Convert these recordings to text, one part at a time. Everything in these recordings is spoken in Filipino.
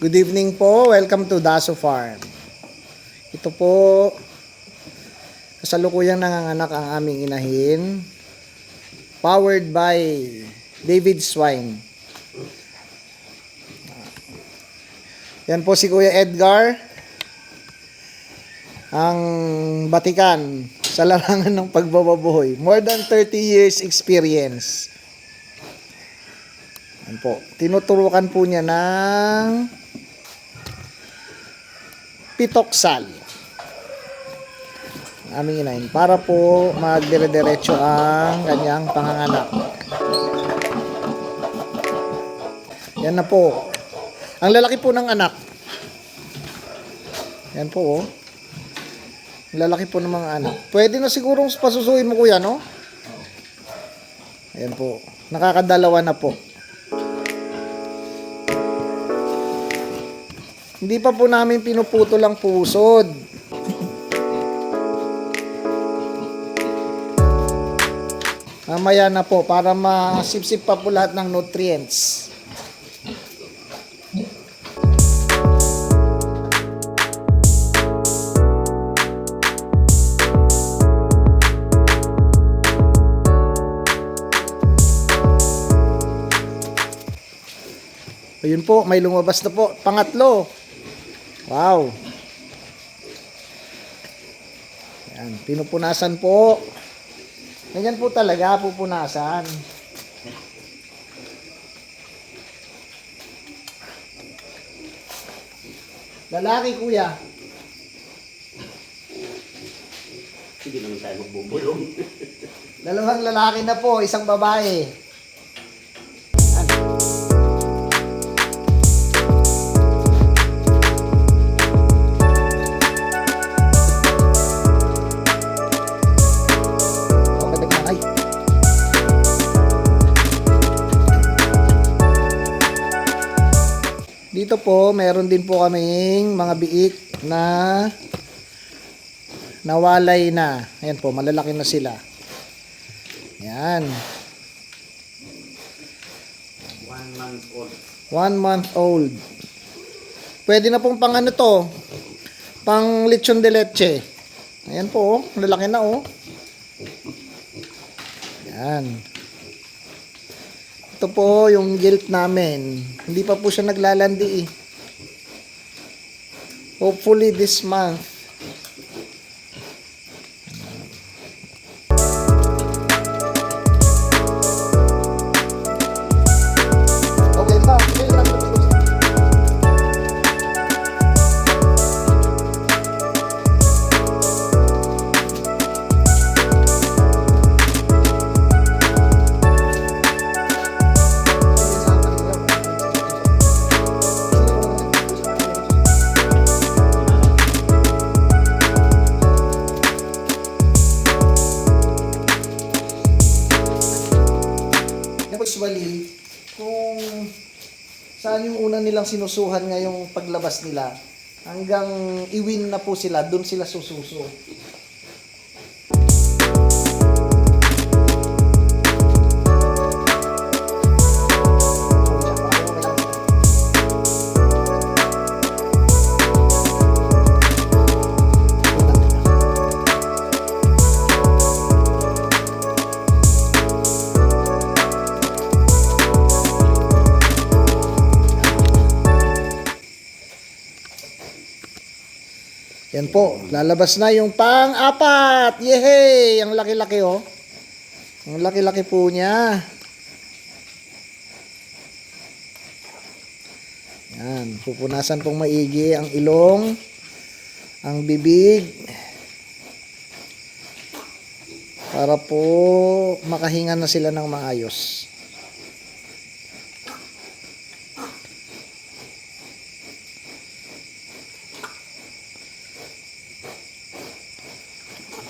Good evening po. Welcome to Daso Farm. Ito po, kasalukuyang nanganganak ang aming inahin. Powered by David Swine. Yan po si Kuya Edgar. Ang batikan sa larangan ng pagbababoy. More than 30 years experience. Yan po. Tinuturukan po niya ng pitoksal. Aming inahin. Para po magdire-diretso ang kanyang panganganak. Yan na po. Ang lalaki po ng anak. Yan po oh. Ang lalaki po ng mga anak. Pwede na sigurong pasusuin mo kuya, no? Ayan po. Nakakadalawa na po. Hindi pa po namin pinuputo lang pusod. Mamaya na po para masipsip pa po lahat ng nutrients. Ayun po, may lumabas na po. Pangatlo. Wow. Yan, pinupunasan po. Ganyan po talaga, pupunasan. Lalaki, kuya. Sige naman tayo magbubulong. Dalawang lalaki na po, isang babae. Dito po, meron din po kaming mga biik na nawalay na. Ayan po, malalaki na sila. Yan. One month old. One month old. Pwede na pong pang ano to. Pang lechon de leche. Ayan po, oh. Lalaki na oh. Yan. Ito po yung guilt namin. Hindi pa po siya naglalandi eh. Hopefully this month. Saan yung una nilang sinusuhan ngayong paglabas nila, hanggang iwin na po sila, doon sila sususo. Yan po, lalabas na yung pang-apat. Yehey! Ang laki-laki oh. Ang laki-laki po niya. Yan, pupunasan pong maigi ang ilong, ang bibig, para po makahinga na sila ng maayos.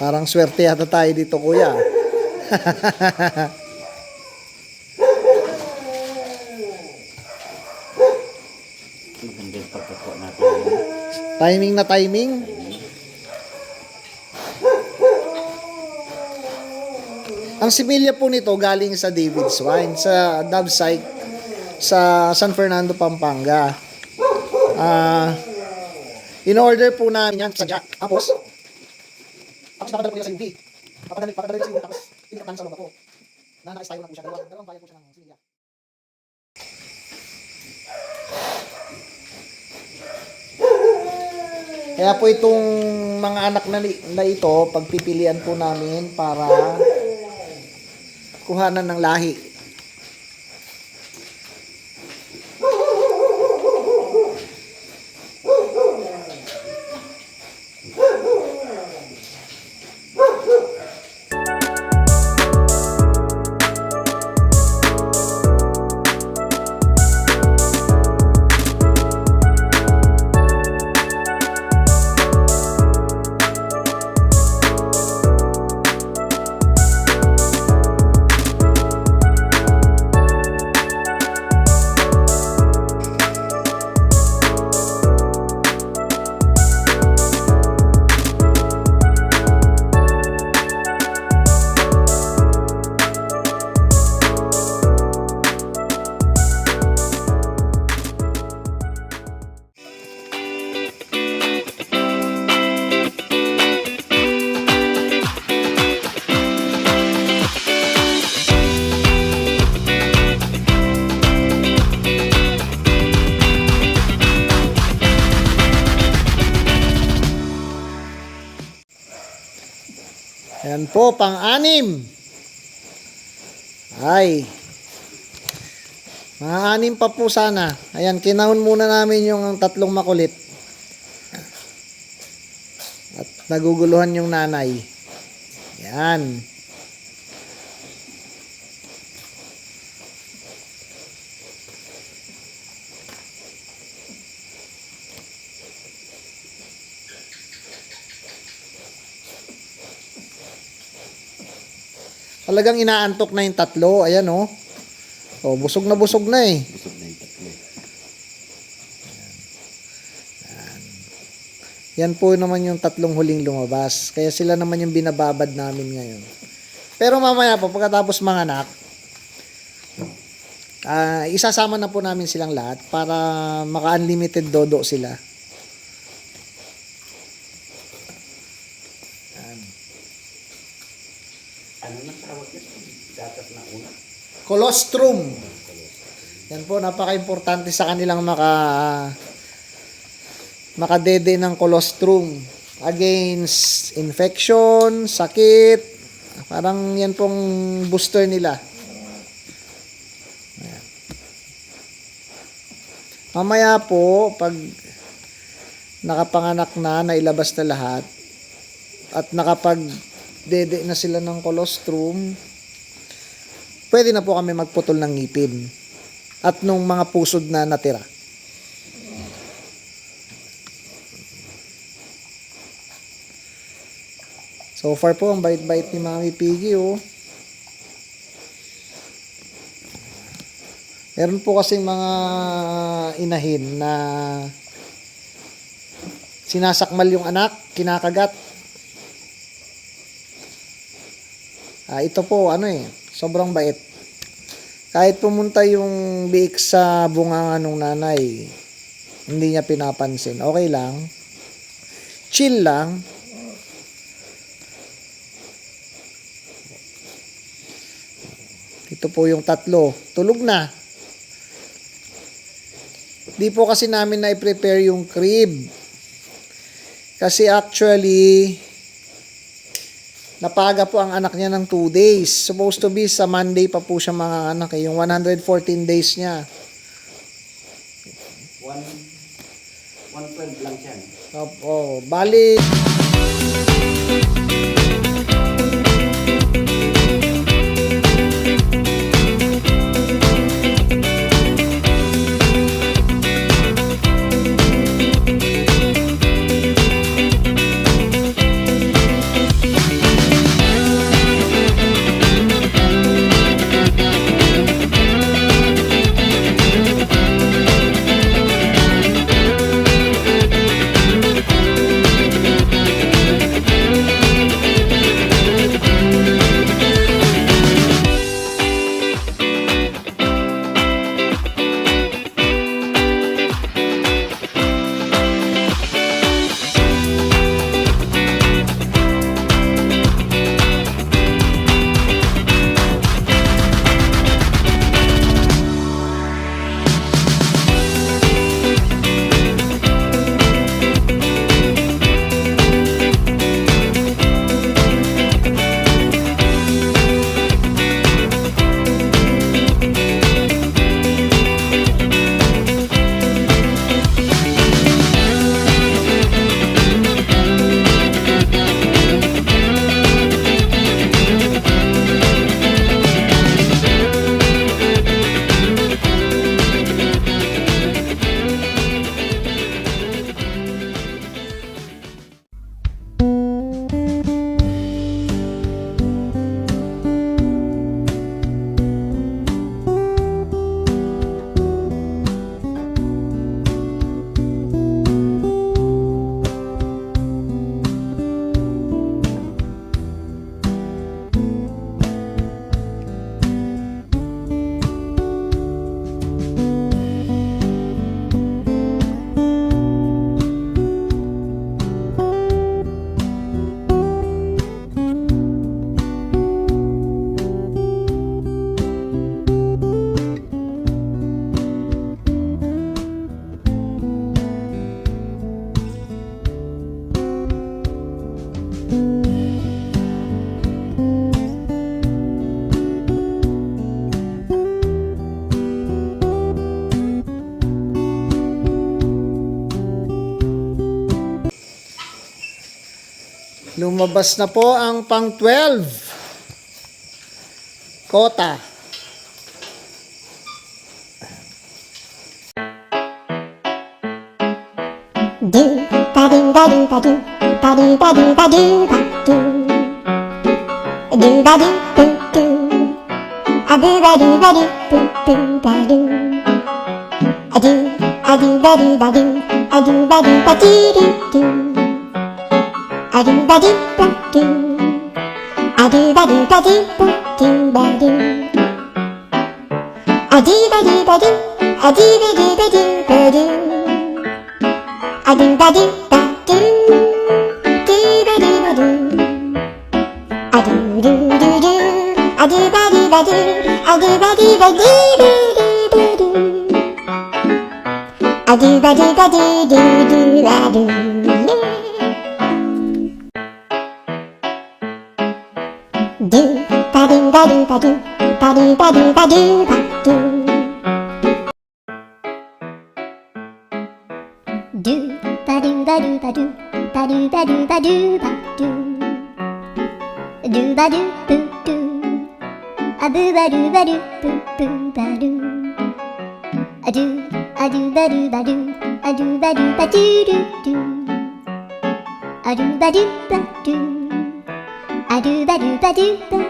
Parang swerte yata tayo dito, kuya. Maganda yung pagkakuha natin. Timing na timing. Ang similya po nito galing sa David's Wine, sa Dove sa San Fernando, Pampanga. Ah, in order po namin yan sa jack. Tapos, tapos napadala po nila sa UV. Papadala, papadala nila sa UV, tapos pinakatan sa loob ako. Na naka-style na po siya. Dalawang, dalawang kaya po siya ng silya. Kaya po itong mga anak na, na ito, pagpipilian po namin para kuhanan ng lahi. Ayan po, pang-anim. Ay. Mga anim pa po sana. Ayan, kinahon muna namin yung tatlong makulit. At naguguluhan yung nanay. Yan. Talagang inaantok na yung tatlo. Ayan, oh. Oh, busog na busog na eh. Busog na yung tatlo. Yan po naman yung tatlong huling lumabas. Kaya sila naman yung binababad namin ngayon. Pero mamaya po, pagkatapos mga anak, ah, isasama na po namin silang lahat para maka-unlimited dodo sila. Tawag na una. Colostrum. Yan po, napaka-importante sa kanilang maka makadede ng colostrum against infection, sakit. Parang yan pong booster nila. Mamaya po, pag nakapanganak na, nailabas na lahat, at nakapag dede na sila ng colostrum, pwede na po kami magputol ng ngipin at nung mga pusod na natira. So far po, ang bait-bait ni Mami Piggy, oh. Meron po kasing mga inahin na sinasakmal yung anak, kinakagat. Ah, ito po, ano eh, sobrang bait. Kahit pumunta yung biik sa bunganga nung nanay, hindi niya pinapansin. Okay lang. Chill lang. Ito po yung tatlo. Tulog na. Di po kasi namin na-prepare yung crib. Kasi actually, napaga po ang anak niya ng 2 days. Supposed to be sa Monday pa po siya mga anak eh. Yung 114 days niya. One, 112 lang siya. Opo. Bali, Lumabas na po ang pang 12. Kota. do ba do ba do ba do ba do ba do ba do ba do do ba do do do a do ba do ba do do do ba do a do a do ba do ba do a do ba do ba do do do ba do ba do a do ba do ba do ba do ba do a do ba do ba do a do ba do ba do ba do a do ba do ba do do ba do ba do a do do do do a do ba do ba do a do ba do ba do do do do do a do ba do ba do do do ba do ba do ba do ba do ba do ba do ba do do ba do ba do ba do ba do ba do ba do ba do do ba do boo do a boo ba do ba do boo boo ba do a do a do ba do ba do a do ba do ba do do do a do ba do ba do a do ba do ba do ba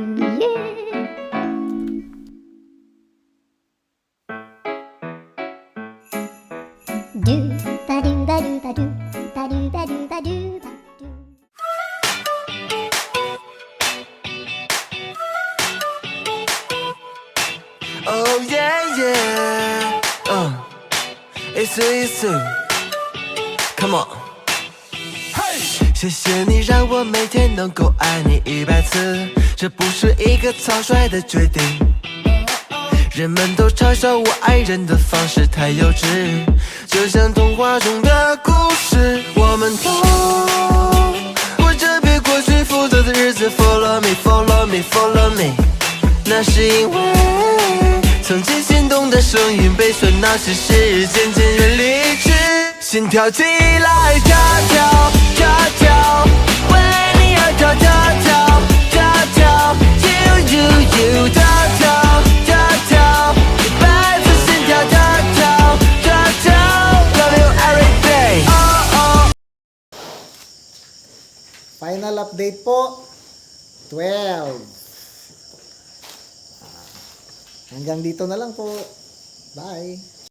谢谢你让我每天能够爱你一百次，这不是一个草率的决定。人们都嘲笑我爱人的方式太幼稚，就像童话中的故事。我们都过着比过去负责的日子，Follow me，Follow me，Follow me。那是因为曾经心动的声音被喧闹世事渐渐远离去，心跳起来，跳跳，Final update po, 12. Hanggang dito na lang po. Bye.